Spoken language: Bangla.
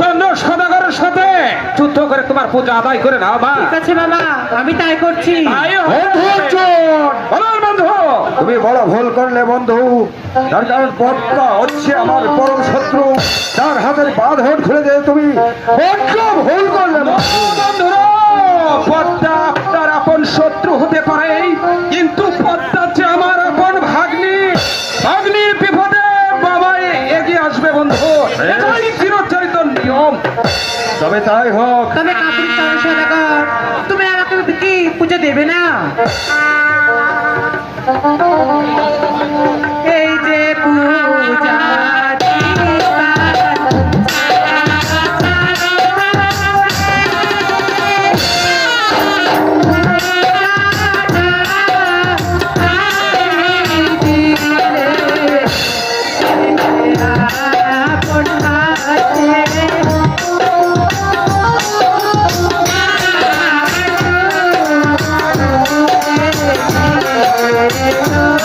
চন্দ্র সদাগরের সাথে। যুদ্ধ করে তোমার পূজা আদায় করে নাও মা। ঠিক আছে বাবা আমি তাই করছি। বন্ধু তুমি বড় ভুল করলে বন্ধু। তার কারণ পদ্মা হচ্ছে আমার পরম শত্রু। তার হাতের বাঁধন খুলে দিয়ে তুমি বড্ড ভুল করলে বন্ধুরা পদ্মা আপনার আপন শত্রু হতে পারে কিন্তু পদ্মা যে আমার আপন ভাগ্নি। ভাগ্নি বিপদে বাবাই এগিয়ে আসবে বন্ধু। এটাই তবে তাই হোক। তবে কাপুরি চন্দ্র সদাগর। তুমি আমাকে কি পুজো দেবে না? Thank you.